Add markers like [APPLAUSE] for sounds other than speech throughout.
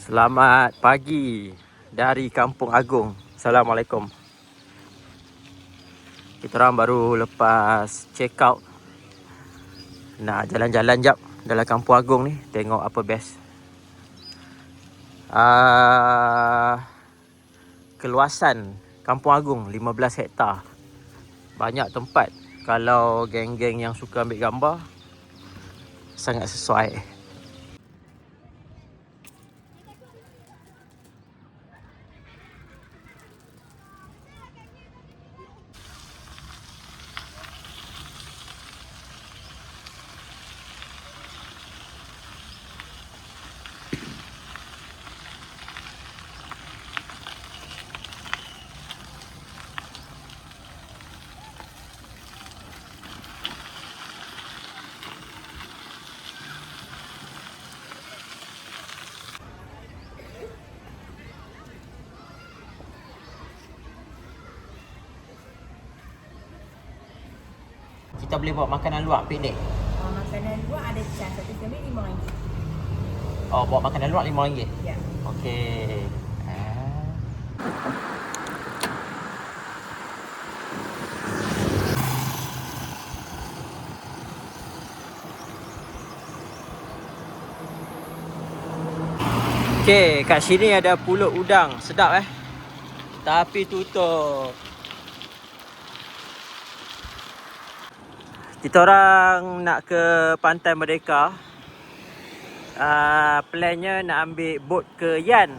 Selamat pagi dari Kampung Agung. Assalamualaikum. Kita orang baru lepas check out. Nak jalan-jalan jap dalam Kampung Agung ni. Tengok apa best. Uh, keluasan Kampung Agung 15 hektar. Banyak tempat. Kalau geng-geng yang suka ambil gambar, sangat sesuai. Kita boleh bawa makanan luar piknik. Uh, makanan luar ada cas satu kami lima ringgit. Oh, bawa makanan luar RM5. Ya. Okey. Ah. Okey, kat sini ada pulut udang. Sedap eh. Tapi tutup. Kita orang nak ke Pantai Merdeka. Uh, plannya nak ambil bot ke Yan.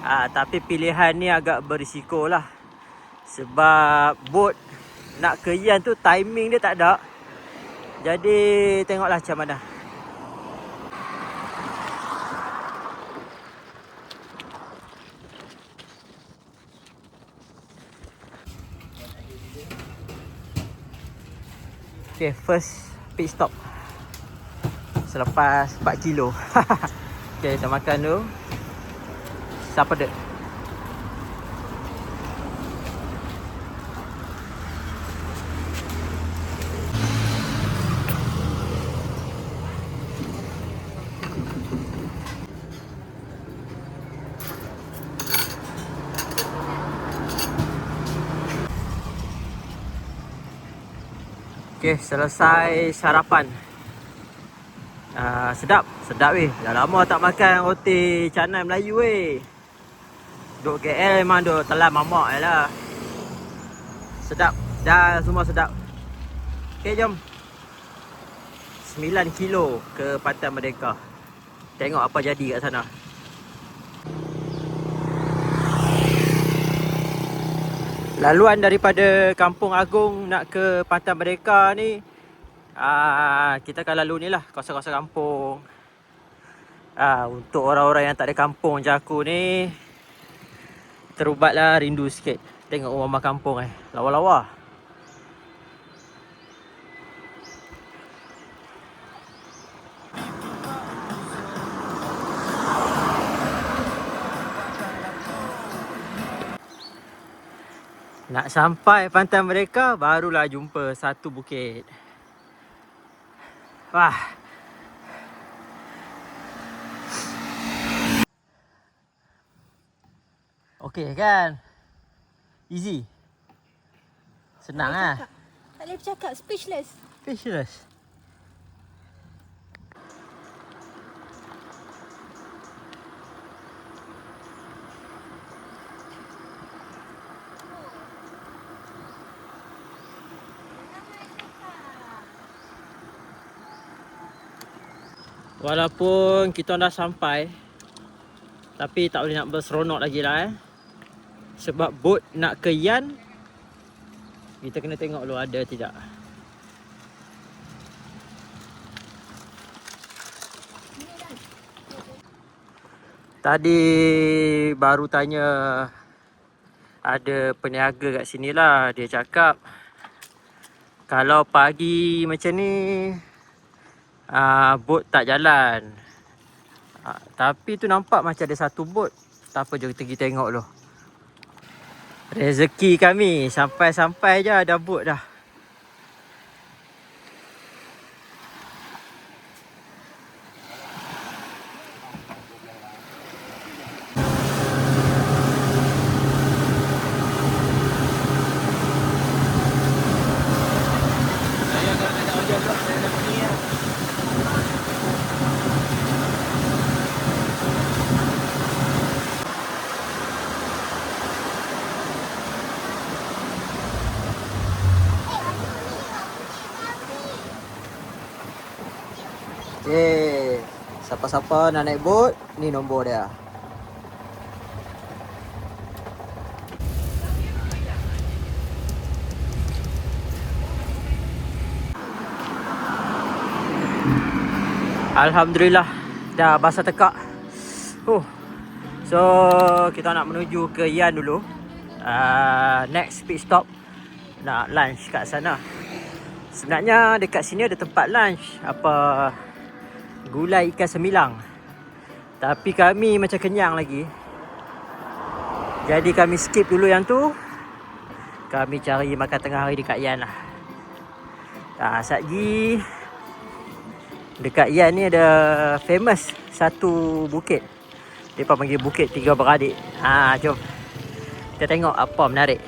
Uh, tapi pilihan ni agak berisiko lah. Sebab bot nak ke Yan tu timing dia tak ada. Jadi tengoklah macam mana. Okay, first pit stop selepas 4 kilo. [LAUGHS] okay, kita makan dulu. Siapa dek? Okay, selesai sarapan. Uh, sedap, sedap weh. Dah lama tak makan roti canai Melayu weh. Duk KL memang duk telan mamak je lah. Sedap. Dah semua sedap. Okay, jom. 9 kilo ke Pantai Merdeka. Tengok apa jadi kat sana. Laluan daripada Kampung Agung nak ke Pantai Merdeka ni Ah, kita akan lalu ni lah kawasan-kawasan kampung. Ah, untuk orang-orang yang tak ada kampung macam aku ni terubatlah rindu sikit tengok rumah kampung eh. Lawa-lawa. Nak sampai pantai mereka barulah jumpa satu bukit. Wah. Okey kan? Easy. Senang ah. Tak boleh bercakap, speechless. Speechless. Walaupun kita dah sampai Tapi tak boleh nak berseronok lagi lah eh. Sebab bot nak ke Yan Kita kena tengok dulu ada tidak. Tadi baru tanya Ada peniaga kat sini lah Dia cakap Kalau pagi macam ni uh, bot tak jalan. Uh, tapi tu nampak macam ada satu bot. Tak apa, jom kita pergi tengok dulu. Rezeki kami. Sampai-sampai je ada bot dah. Siapa-siapa nak naik boat, ni nombor dia. Alhamdulillah dah basah tekak. Oh. So kita nak menuju ke Yan dulu. Uh, next pit stop nak lunch kat sana. Sebenarnya dekat sini ada tempat lunch apa gulai ikan semilang. Tapi kami macam kenyang lagi. Jadi kami skip dulu yang tu. Kami cari makan tengah hari dekat Yan lah. Ah, satgi dekat Yan ni ada famous satu bukit. Depa panggil Bukit Tiga Beradik. Ha, jom. Kita tengok apa menarik.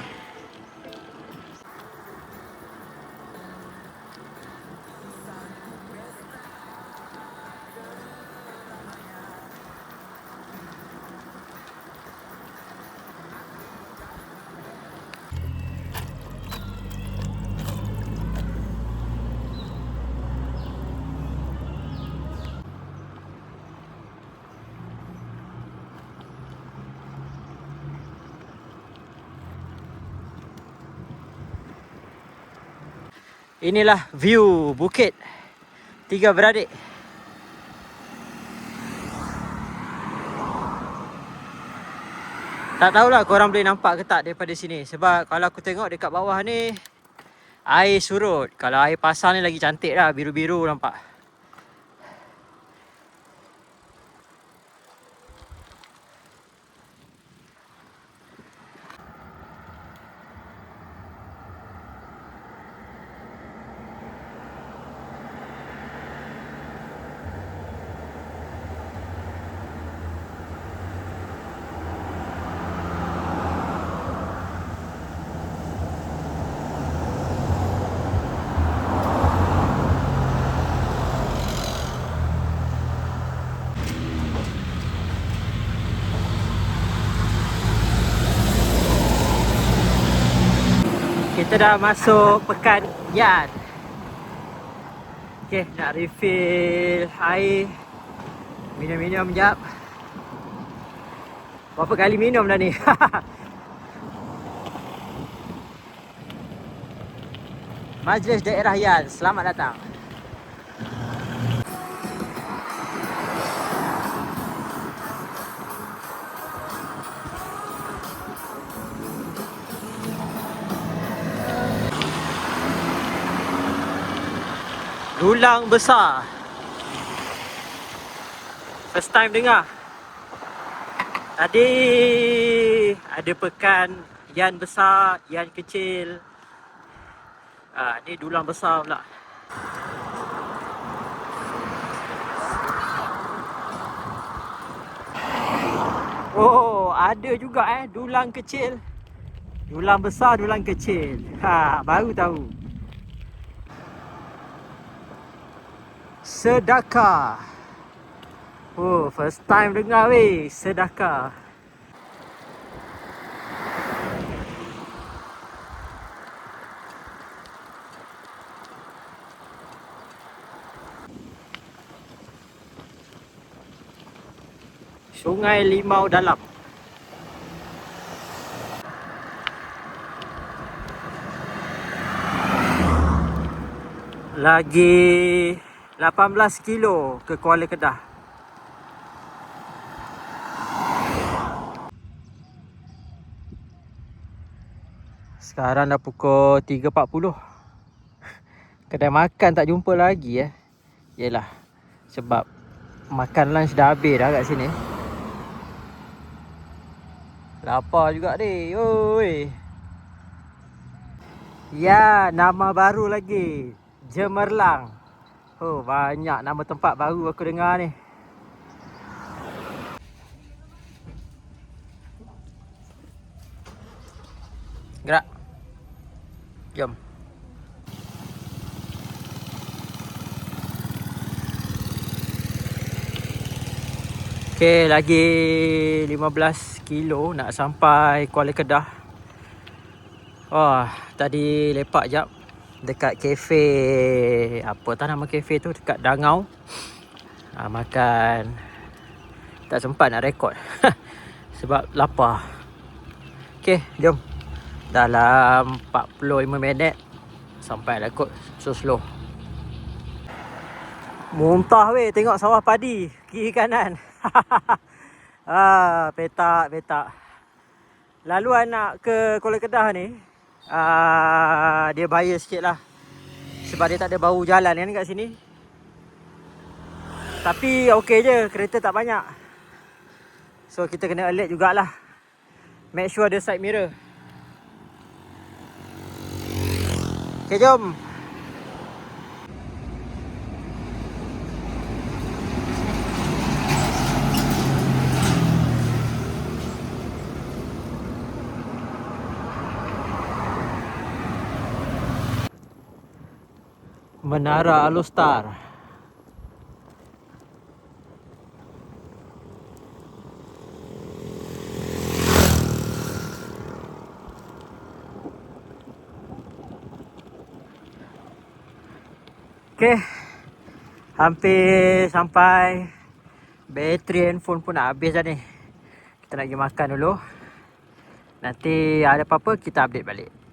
Inilah view bukit. Tiga Beradik. Tak tahulah korang boleh nampak ke tak daripada sini. Sebab kalau aku tengok dekat bawah ni Air surut. Kalau air pasar ni lagi cantik lah. Biru-biru nampak Kita dah masuk pekan Yan. Okay, nak refill air. Minum-minum jap. Berapa kali minum dah ni? [LAUGHS] Majlis Daerah Yan, selamat datang Dulang besar. First time dengar. Tadi Ada pekan Yan besar Yan kecil. Ah, Ni dulang besar pula. Oh ada juga eh Dulang kecil. Dulang besar Dulang kecil. Ha, Baru tahu Sedekah. Oh, first time dengar weh, sedekah. Sungai Limau Dalam. Lagi 18 kilo ke Kuala Kedah. Sekarang dah pukul 3.40. [LAUGHS] Kedai makan tak jumpa lagi eh. Yelah. Sebab makan lunch dah habis dah kat sini. Lapar juga ni. Oi. Ya, nama baru lagi. Jemerlang. Oh, banyak nama tempat baru aku dengar ni. Gerak. Jom. Okey, lagi 15 kilo nak sampai Kuala Kedah. Wah, tadi lepak jap dekat kafe apa tak nama kafe tu dekat Dangau. ha, makan. Tak sempat nak rekod. [LAUGHS] Sebab lapar. Okey, jom. Dalam 45 minit sampai lah kot. So slow. Muntah weh tengok sawah padi kiri kanan. [LAUGHS] ah, petak petak. Laluan nak ke Kuala Kedah ni ah, dia bahaya sikit lah. Sebab dia tak ada bau jalan kan kat sini. Tapi okey je, kereta tak banyak. So kita kena alert jugalah. Make sure ada side mirror. Okay, jom. Menara Alustar. Okey. Hampir sampai. Bateri handphone pun nak habis dah ni. Kita nak pergi makan dulu. Nanti ada apa-apa kita update balik.